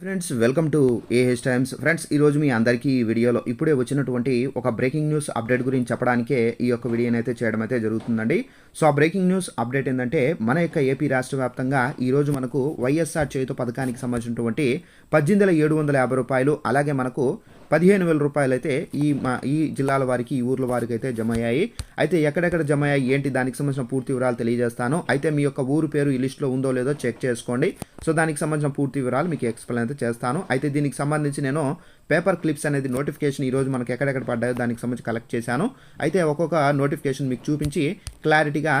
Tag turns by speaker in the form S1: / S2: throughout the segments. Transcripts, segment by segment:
S1: Friends welcome to A H Times friends ఈరోజు మీ అందరికీ ఈ వీడియోలో ఇప్పుడే వచ్చినటువంటి ఒక బ్రేకింగ్ న్యూస్ అప్డేట్ గురించి చెప్పడానికే ఈ యొక్క వీడియోని అయితే చేయడం అయితే జరుగుతుందండి. సో ఆ బ్రేకింగ్ న్యూస్ అప్డేట్ ఏంటంటే మన యొక్క ఏపీ రాష్ట్ర వ్యాప్తంగా ఈరోజు మనకు వైఎస్ఆర్ చేయుత పథకానికి సంబంధించినటువంటి పద్దెనిమిది వేల ఏడు వందల యాభై రూపాయలు అలాగే మనకు పదిహేను వేల రూపాయలు అయితే ఈ మా ఈ జిల్లాల వారికి ఈ ఊర్ల వారికి అయితే జమ అయ్యాయి అయితే ఎక్కడెక్కడ జమ అయ్యాయి ఏంటి దానికి సంబంధించిన పూర్తి వివరాలు తెలియజేస్తాను. అయితే మీ యొక్క ఊరు పేరు ఈ లిస్టులో ఉందో లేదో చెక్ చేసుకోండి. సో దానికి సంబంధించిన పూర్తి వివరాలు మీకు ఎక్స్ప్లెయిన్ అయితే చేస్తాను. అయితే దీనికి సంబంధించి నేను పేపర్ క్లిప్స్ అనేది నోటిఫికేషన్ ఈ రోజు మనకు ఎక్కడెక్కడ పడ్డాయో దానికి సంబంధించి కలెక్ట్ చేశాను. అయితే ఒక్కొక్క నోటిఫికేషన్ మీకు చూపించి క్లారిటీగా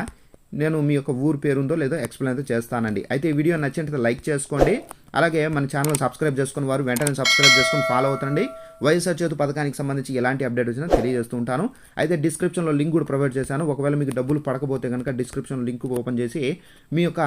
S1: నేను మీ యొక్క ఊరు పేరు ఉందో లేదో ఎక్స్ప్లెయిన్ అయితే చేస్తానండి. అయితే ఈ వీడియో నచ్చినట్లయితే లైక్ చేసుకోండి. అలాగే మన ఛానల్ సబ్స్క్రైబ్ చేసుకుని వారు వెంటనే సబ్స్క్రైబ్ చేసుకుని ఫాలో అవుతుండండి. వైఎస్ఆర్ చేతు పథకానికి సంబంధించి ఎలాంటి అప్డేట్ వచ్చినా తెలియజేస్తూ ఉంటాను. అయితే డిస్క్రిప్షన్లో లింక్ కూడా ప్రొవైడ్ చేశాను. ఒకవేళ మీకు డబ్బులు పడకపోతే కనుక డిస్క్రిప్షన్ లింక్ ఓపెన్ చేసి మీ యొక్క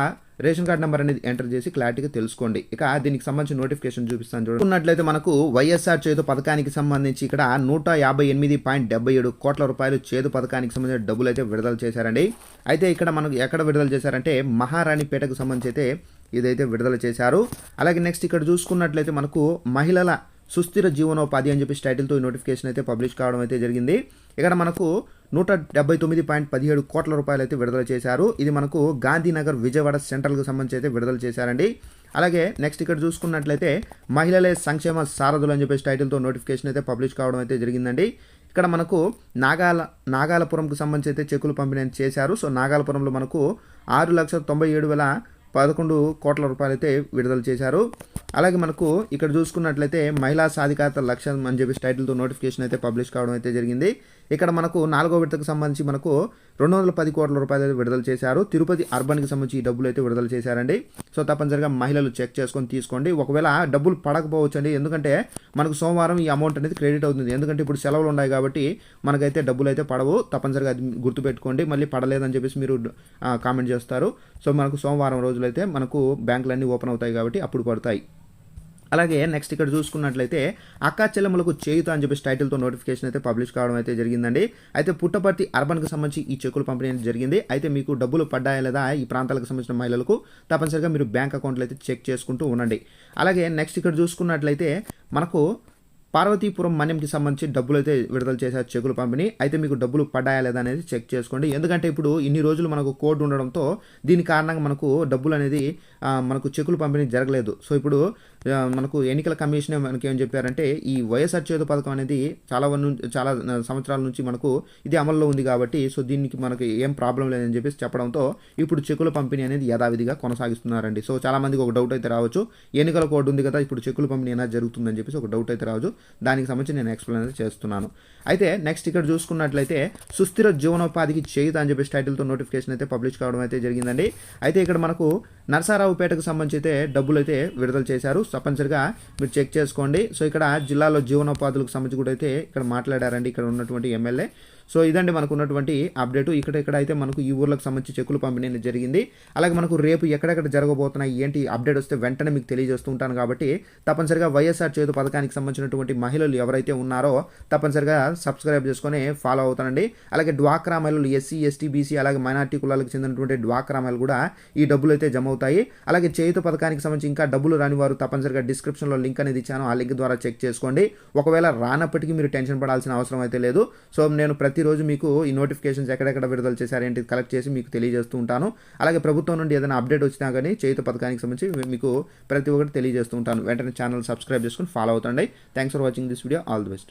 S1: రేషన్ కార్డ్ నెంబర్ అనేది ఎంటర్ చేసి క్లారిటీగా తెలుసుకోండి. ఇక దీనికి సంబంధించి నోటిఫికేషన్ చూపిస్తాను చూడండి. ఉన్నట్లయితే మనకు వైఎస్ఆర్ చేతు పథకానికి సంబంధించి ఇక్కడ నూట యాభై ఎనిమిది పాయింట్ డెబ్బై ఏడు కోట్ల రూపాయలు చేదు పథకానికి సంబంధించిన డబ్బులు అయితే విడుదల చేశారండి. అయితే ఇక్కడ మనకు ఎక్కడ విడుదల చేశారంటే మహారాణిపేటకు సంబంధించి అయితే ఇదైతే విడుదల చేశారు. అలాగే నెక్స్ట్ ఇక్కడ చూసుకున్నట్లయితే మనకు మహిళల సుస్థిర జీవనోపాధి అని చెప్పి టైటిల్తో ఈ నోటిఫికేషన్ అయితే పబ్లిష్ కావడం అయితే జరిగింది. ఇక్కడ మనకు నూట డెబ్బై తొమ్మిది పాయింట్ పదిహేడు కోట్ల రూపాయలు అయితే విడుదల చేశారు. ఇది మనకు గాంధీనగర్ విజయవాడ సెంట్రల్కి సంబంధించి అయితే విడుదల చేశారండి. అలాగే నెక్స్ట్ ఇక్కడ చూసుకున్నట్లయితే మహిళలే సంక్షేమ సారథులు అని చెప్పేసి టైటిల్తో నోటిఫికేషన్ అయితే పబ్లిష్ కావడం అయితే జరిగిందండి. ఇక్కడ మనకు నాగాల నాగాలపురంకు సంబంధించి అయితే చెక్కులు పంపిణీ చేశారు. సో నాగాలపురంలో మనకు ఆరు లక్షల తొంభై ఏడు వేల పదకొండు కోట్ల రూపాయలైతే విడుదల చేశారు. అలాగే మనకు ఇక్కడ చూసుకున్నట్లయితే మహిళా సాధికారత లక్ష్యం అని చెప్పి టైటిల్తో నోటిఫికేషన్ అయితే పబ్లిష్ కావడం అయితే జరిగింది. ఇక్కడ మనకు నాలుగో విడతకు సంబంధించి మనకు రెండు వందల పది కోట్ల రూపాయలు అయితే విడుదల చేశారు. తిరుపతి అర్బన్కి సంబంధించి ఈ డబ్బులు అయితే విడుదల చేశారండి. సో తప్పనిసరిగా మహిళలు చెక్ చేసుకొని తీసుకోండి. ఒకవేళ డబ్బులు పడకపోవచ్చు అండి ఎందుకంటే మనకు సోమవారం ఈ అమౌంట్ అనేది క్రెడిట్ అవుతుంది. ఎందుకంటే ఇప్పుడు సెలవులు ఉన్నాయి కాబట్టి మనకైతే డబ్బులు అయితే పడవు. తప్పనిసరిగా అది గుర్తుపెట్టుకోండి. మళ్ళీ పడలేదని చెప్పేసి మీరు కామెంట్ చేస్తారు. సో మనకు సోమవారం రోజులైతే మనకు బ్యాంకులన్నీ ఓపెన్ అవుతాయి కాబట్టి అప్పుడు పడతాయి. అలాగే నెక్స్ట్ ఇక్కడ చూసుకున్నట్లయితే అక్కా చెల్లెమ్మలకు చేయుత అని చెప్పేసి టైటిల్తో నోటిఫికేషన్ అయితే పబ్లిష్ కావడం అయితే జరిగిందండి. అయితే పుట్టపర్తి అర్బన్కి సంబంధించి ఈ చెక్కులు పంపిణీ అనేది జరిగింది. అయితే మీకు డబ్బులు పడ్డాయా లేదా ఈ ప్రాంతాలకు సంబంధించిన మహిళలకు తప్పనిసరిగా మీరు బ్యాంక్ అకౌంట్లు అయితే చెక్ చేసుకుంటూ ఉండండి. అలాగే నెక్స్ట్ ఇక్కడ చూసుకున్నట్లయితే మనకు పార్వతీపురం మన్యంకి సంబంధించి డబ్బులు అయితే విడుదల చేశారు చెక్కులు పంపిణీ. అయితే మీకు డబ్బులు పడ్డాయా లేదా అనేది చెక్ చేసుకోండి. ఎందుకంటే ఇప్పుడు ఇన్ని రోజులు మనకు కోడ్ ఉండడంతో దీని కారణంగా మనకు డబ్బులు అనేది మనకు చెక్కులు పంపిణీ జరగలేదు. సో ఇప్పుడు మనకు ఎన్నికల కమిషన్ మనకి ఏం చెప్పారంటే ఈ వైఎస్ఆర్ చేతు పథకం అనేది చాలా చాలా సంవత్సరాల నుంచి మనకు ఇది అమల్లో ఉంది కాబట్టి సో దీనికి మనకి ఏం ప్రాబ్లం లేదని చెప్పేసి చెప్పడంతో ఇప్పుడు చెక్కుల పంపిణీ అనేది యథావిధిగా కొనసాగిస్తున్నారండి. సో చాలామందికి ఒక డౌట్ అయితే రావచ్చు. ఎన్నికల కోడ్ ఉంది కదా ఇప్పుడు చెక్కుల పంపిణీ అయినా జరుగుతుందని చెప్పేసి ఒక డౌట్ అయితే రావచ్చు. దానికి సంబంధించి నేను ఎక్స్ప్లెయిన్ అయితే చేస్తున్నాను. అయితే నెక్స్ట్ ఇక్కడ చూసుకున్నట్లయితే సుస్థిర జీవనోపాధికి చేయుత అని చెప్పేసి టైటిల్తో నోటిఫికేషన్ అయితే పబ్లిష్ కావడం అయితే జరిగిందండి. అయితే ఇక్కడ మనకు నరసారావుపేటకు సంబంధించి అయితే డబ్బులు అయితే విడుదల చేశారు. తప్పనిసరిగా మీరు చెక్ చేసుకోండి. సో ఇక్కడ జిల్లాలో జీవనోపాధులకు సంబంధించి కూడా అయితే ఇక్కడ మాట్లాడారండి ఇక్కడ ఉన్నటువంటి ఎమ్మెల్యే. సో ఇదండి మనకు ఉన్నటువంటి అప్డేట్ ఇక్కడ ఇక్కడ అయితే మనకు ఈ ఊర్లకు సంబంధించి చెక్కులు పంపిణీ జరిగింది. అలాగే మనకు రేపు ఎక్కడెక్కడ జరగబోతున్నాయి ఏంటి అప్డేట్ వస్తే వెంటనే మీకు తెలియజేస్తూ ఉంటాను కాబట్టి తప్పనిసరిగా వైఎస్ఆర్ చేతు పథకానికి సంబంధించినటువంటి మహిళలు ఎవరైతే ఉన్నారో తప్పనిసరిగా సబ్స్క్రైబ్ చేసుకొని ఫాలో అవుతానండి. అలాగే డ్వాక్రా మహిళలు ఎస్సీ ఎస్టీ బీసీ అలాగే మైనార్టీ కులాలకు చెందినటువంటి డ్వాక్రా మహిళలు కూడా ఈ డబ్బులు అయితే జమ అవుతాయి. అలాగే చేయుత పథకానికి సంబంధించి ఇంకా డబ్బులు రాని వారు తప్పనిసరిగా డిస్క్రిప్షన్లో లింక్ అనేది ఇచ్చాను. ఆ లింక్ ద్వారా చెక్ చేసుకోండి. ఒకవేళ రానప్పటికీ మీరు టెన్షన్ పడాల్సిన అవసరం అయితే లేదు. సో నేను ప్రతిరోజు మీకు ఈ నోటిఫికేషన్స్ ఎక్కడెక్కడ విడుదల చేశారేంటి కలెక్ట్ చేసి మీకు తెలియజేస్తూ ఉంటాను. అలాగే ప్రభుత్వం నుండి ఏదైనా అప్డేట్ వచ్చినా కానీ చేయుత పథకానికి సంబంధించి మీకు ప్రతి ఒక్కటి తెలియజేస్తూ ఉంటాను. వెంటనే ఛానల్ సబ్స్క్రైబ్ చేసుకుని follow అవుతండి. Thanks for watching this video. All the best.